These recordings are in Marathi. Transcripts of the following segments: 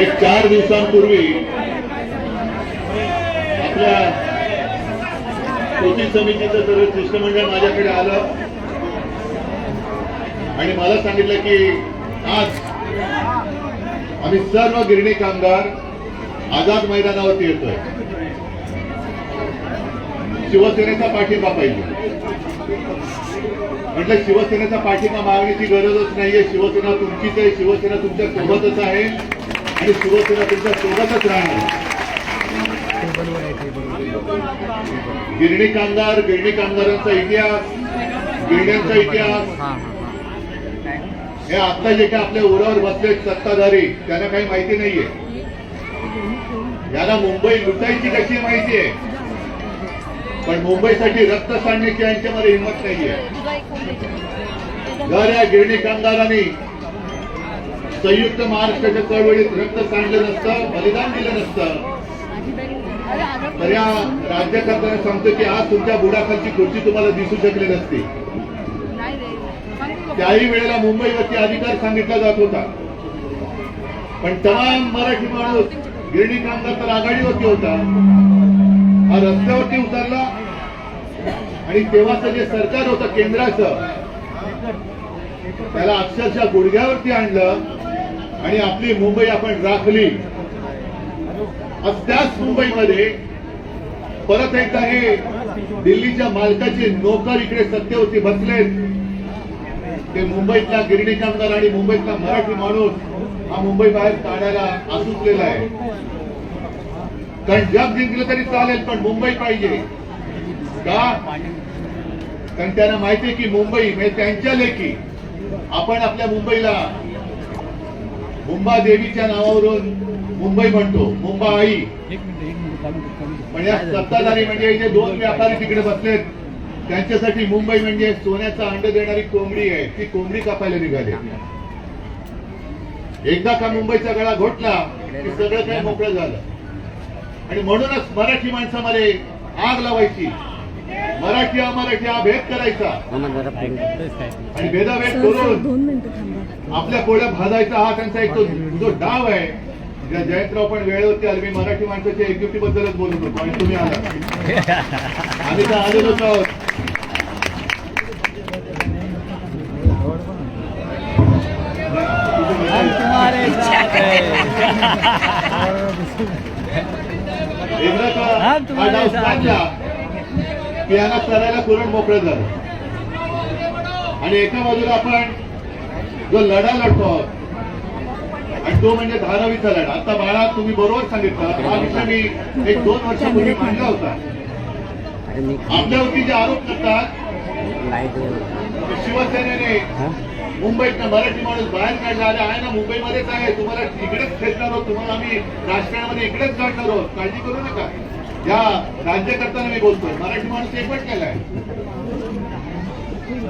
एक चार दिवसांपूर्वी आपल्या कृती समितीचं सर्व शिष्टमंडळ माझ्याकडे आलं. आणि मला सांगितलं की आज आम्ही सर्व गिरणी कामगार आझाद मैदानावरती येतोय. शिवसेनेचा पाठिंबा पाहिजे. म्हटलं शिवसेनेचा पाठिंबा मागण्याची गरजच नाहीये. शिवसेना तुमचीच आहे. शिवसेना तुमच्या सोबतच आहे. आणि तुमच्या सोबतच राहणार गिरणी कामगार गिरणी कामगारांचा इतिहास गिरण्यांचा इतिहास. हे आता जे काय आपल्या उरावर बसले सत्ताधारी त्यांना काही माहिती नाहीये. याला मुंबई लुटायची कशी माहिती आहे? पण मुंबईसाठी रक्त सांडण्याची यांच्यामध्ये हिंमत नाहीये. जर या गिरणी कामगारांनी संयुक्त महाराष्ट्राच्या चळवळीत रक्त सांडलं नसतं बलिदान दिलं नसतं. तर या राज्यकर्त्यांना सांगतो की आज तुमच्या बुडाखालची खुर्ची तुम्हाला दिसू शकली नसती. त्याही वेळेला मुंबईवरती अधिकार सांगितला जात होता. पण तमाम मराठी माणूस गिरणी कामगार तर आघाडीवरती होता. हा रस्त्यावरती उतरला आणि तेव्हाचं जे सरकार होतं केंद्राचं त्याला अक्षरशः गुडघ्यावरती आणलं. आणि आपली मुंबई आपण राखली. आज त्याच मुंबईमध्ये परत एकदा हे दिल्लीच्या मालकाचे नोकर इकडे सत्तेवरती बसलेत. ते मुंबईतला गिरणी कामगार आणि मुंबईतला मराठी माणूस हा मुंबई बाहेर काढायला आसुसलेला आहे. कारण जग जिंकलं तरी चालेल पण मुंबई पाहिजे. का? कारण त्यांना माहिती आहे की मुंबई म्हणजे त्यांच्या लेखी. आपण आपल्या मुंबईला मुंबा देवीच्या नावावरून मुंबई म्हणतो मुंबा आई. पण या सत्ताधारी म्हणजे जे दोन व्यापारी तिकडे बसलेत. त्यांच्यासाठी मुंबई म्हणजे सोन्याचा अंड देणारी कोंबडी आहे. ती कोंबडी कापायला निघाली. एकदा का मुंबईचा गळा घोटला की सगळं काही मोकळं झालं. आणि म्हणूनच मराठी माणसामध्ये आग लावायची. मराठी अमराठी हा भेद करायचा आणि भेदाभेद करून दोन मिनिटं थांबा. आपल्या पोळ्या भाजायचा हा त्यांचा एक तो जो डाव आहे ज्या जयंतराव पण वेळेवरती आले मी मराठी माणसाच्या एक्झिक्युटी बद्दलच बोलत होतो आणि तुम्ही आला. आम्ही तर आलेलोच आहोत. एकदा का हा डाव काढला. की यांना करायला कुरण मोकळं झालं. आणि एका बाजूला आपण जो लढा लढतो. आहोत आणि तो म्हणजे धारावीचा लढा. आता बाळा तुम्ही बरोबर सांगितलं. हा विषय मी एक दोन वर्षापूर्वी मांडला होता. आपल्यावरती जे आरोप करतात शिवसेनेने मुंबईत मराठी माणूस बाहेर काढला. अरे आहे ना मुंबईमध्येच आहे. तुम्हाला इकडेच खेचणार आहोत. तुम्हाला आम्ही राजकारणामध्ये इकडेच काढणार आहोत. काळजी करू नका. या राज्यकर्त्यांना मी बोलतोय मराठी माणूस एकवट केलाय.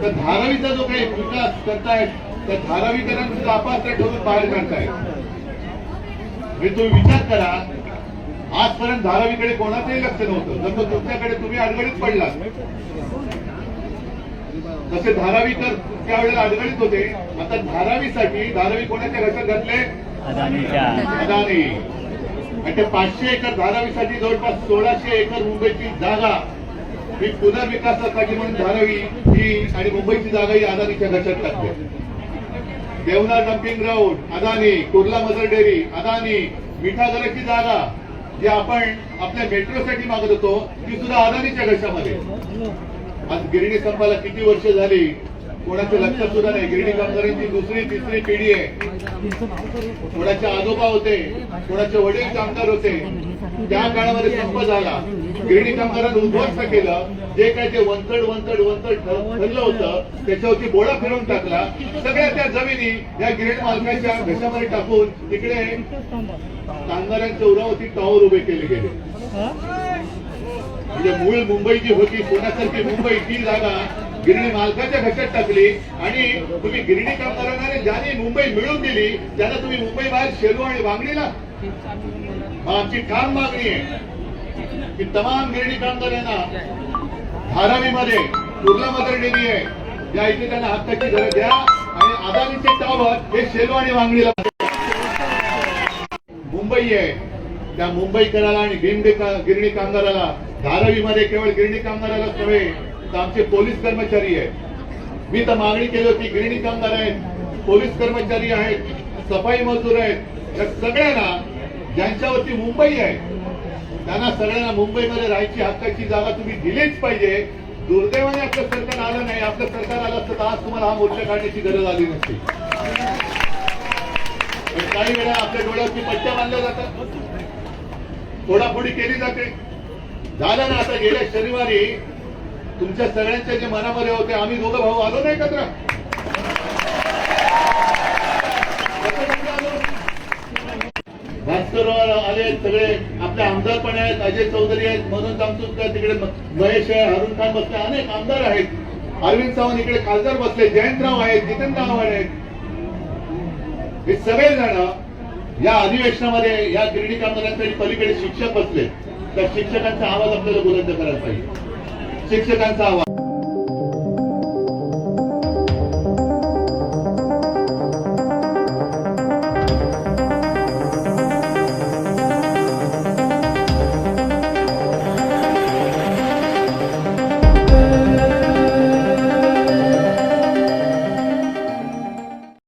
तर धारावीचा जो काही विकास करतायत त्या धारावीकरांना सुद्धा अपात्र ठेवून बाहेर काढतायत म्हणजे तुम्ही विचार करा आजपर्यंत धारावीकडे कोणाचंही लक्ष नव्हतं. जसं तुमच्याकडे तुम्ही अडगडीत पडलात. तसे धारावीकर त्यावेळेला अडगडीत होते. आता धारावीसाठी धारावी कोणाच्या घशात घातले? अदानी. आणि ते पाचशे एकर धारावीसाठी जवळपास सोळाशे एकर मुंबईची जागा. ही पुनर्विकासासाठी म्हणून धारावी ही आणि मुंबईची जागा ही अदानीच्या घशात टाकते Deonar dumping ground Adani Kurla mother dairy Adani मिठागरची जागा जी आपण आपल्या मेट्रोसाठी मागत होतो ती सुद्धा अदानीच्या घशामध्ये. आज गिरणी संपाला किती वर्ष झाली? कोणाचं लक्षात सुद्धा नाही. गिरणी कामगारांची दुसरी तिसरी पिढी आहे. कोणाचे आजोबा होते कोणाचे वडील कामगार होते त्या काळामध्ये संप झाला. गिरणी कामगारांनी उद्ध्वस्त केलं. जे काय ते वंतड वंतड वंतड ठरलं होतं त्याच्यावरती बोळा फिरवून टाकला. सगळ्या त्या जमिनी या गिरणी मालकाच्या घशामध्ये टाकून तिकडे कामगारांच्या उरावरती टॉवर उभे केले गेले. म्हणजे मूळ मुंबई जी होती सोन्यासारखी मुंबई ती जागा गिरणी मालकाच्या घशात टाकली आणि तुम्ही गिरणी कामगारांना आणि ज्याने मुंबई मिळून दिली त्यांना तुम्ही मुंबई बाहेर शेलू आणि वांगणीला? आमची ठाम मागणी आहे की तमाम गिरणी कामगारांना धारावीमध्ये कुर्ला मदर डेअरी आहे. या इथे त्यांना हक्काची गरज द्या आणि अदानीचे टॉवर हे शेलू आणि वांगणीला. मुंबई आहे. त्या मुंबईकराला आणि गिरणी गिरणी कामगाराला धारावीमध्ये केवळ गिरणी कामगारालाच नव्हे तर आमचे पोलीस कर्मचारी आहेत. मी तर मागणी केली होती गिरणी कामगार आहेत पोलीस कर्मचारी आहेत सफाई मजदूर आहेत. या सगळ्यांना ज्यांच्यावरती मुंबई आहे त्यांना सगळ्यांना मुंबईमध्ये राहायची हक्काची जागा तुम्ही दिलीच पाहिजे. दुर्दैवाने आपलं सरकार आलं नाही. आपलं सरकार आलं असतं तर आज तुम्हाला हा मोर्चा काढण्याची गरज आली नसती. काही वेळा आपल्या डोळ्यावरती पट्ट्या बांधल्या जातात. फोडाफोडी केली जाते. झालं ना आता गेल्या शनिवारी तुमच्या सगळ्यांच्या जे मनामध्ये होते आम्ही दोघं भाऊ आलो नाही एकत्र भास्कर आले सगळे आपले आमदार पण आहेत अजय चौधरी आहेत मनोज जामसुद्धा तिकडे महेश आहे अरुण खान बसले अनेक आमदार आहेत. अरविंद सावंत इकडे खासदार बसले जयंतराव आहेत जितेंद्रराव आहेत. हे सगळेजण या अधिवेशनामध्ये या गिरणी कामगारांसाठी पलीकडे शिक्षक बसले. त्या शिक्षकांचा आवाज आपल्याला बुलंद करायला पाहिजे. शिक्षकांचा आवाज.